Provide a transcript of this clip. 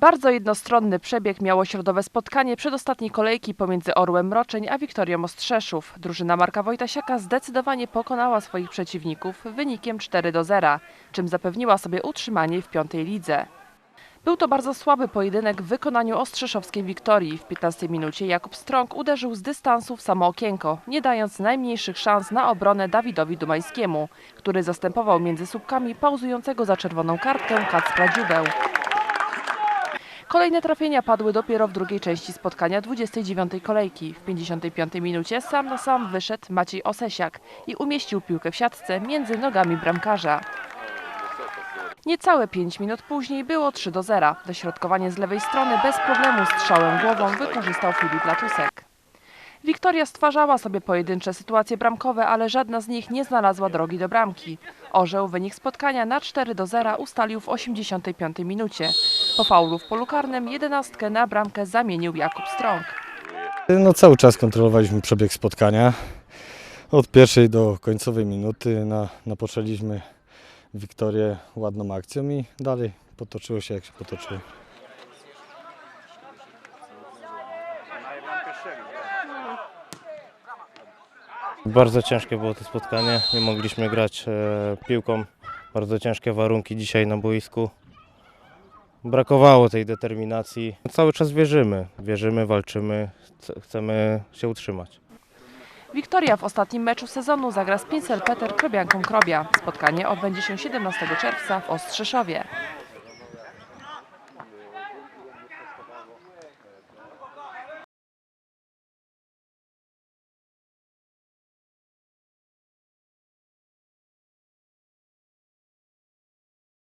Bardzo jednostronny przebieg miało środowe spotkanie przedostatniej kolejki pomiędzy Orłem Mroczeń a Wiktorią Ostrzeszów. Drużyna Marka Wojtasiaka zdecydowanie pokonała swoich przeciwników wynikiem 4 do 0, czym zapewniła sobie utrzymanie w piątej lidze. Był to bardzo słaby pojedynek w wykonaniu ostrzeszowskiej Wiktorii. W 15 minucie Jakub Strąg uderzył z dystansu w samo okienko, nie dając najmniejszych szans na obronę Dawidowi Dumańskiemu, który zastępował między słupkami pauzującego za czerwoną kartkę Kacpra Dziubę. Kolejne trafienia padły dopiero w drugiej części spotkania 29 kolejki. W 55 minucie sam na sam wyszedł Maciej Osesiak i umieścił piłkę w siatce między nogami bramkarza. Niecałe 5 minut później było 3 do 0. Dośrodkowanie z lewej strony bez problemu strzałem głową wykorzystał Filip Latusek. Wiktoria stwarzała sobie pojedyncze sytuacje bramkowe, ale żadna z nich nie znalazła drogi do bramki. Orzeł wynik spotkania na 4 do 0 ustalił w 85 minucie. Po faulu w polu karnym jedenastkę na bramkę zamienił Jakub Strąg. No, cały czas kontrolowaliśmy przebieg spotkania. Od pierwszej do końcowej minuty na, napoczęliśmy Wiktorię ładną akcją i dalej potoczyło się jak się potoczyło. Bardzo ciężkie było to spotkanie. Nie mogliśmy grać e, piłką. Bardzo ciężkie warunki dzisiaj na boisku. Brakowało tej determinacji. Cały czas wierzymy. Wierzymy, walczymy. Chcemy się utrzymać. Wiktoria w ostatnim meczu sezonu zagra z Pincel Peter Krobianką Krobia. Spotkanie odbędzie się 17 czerwca w Ostrzeszowie.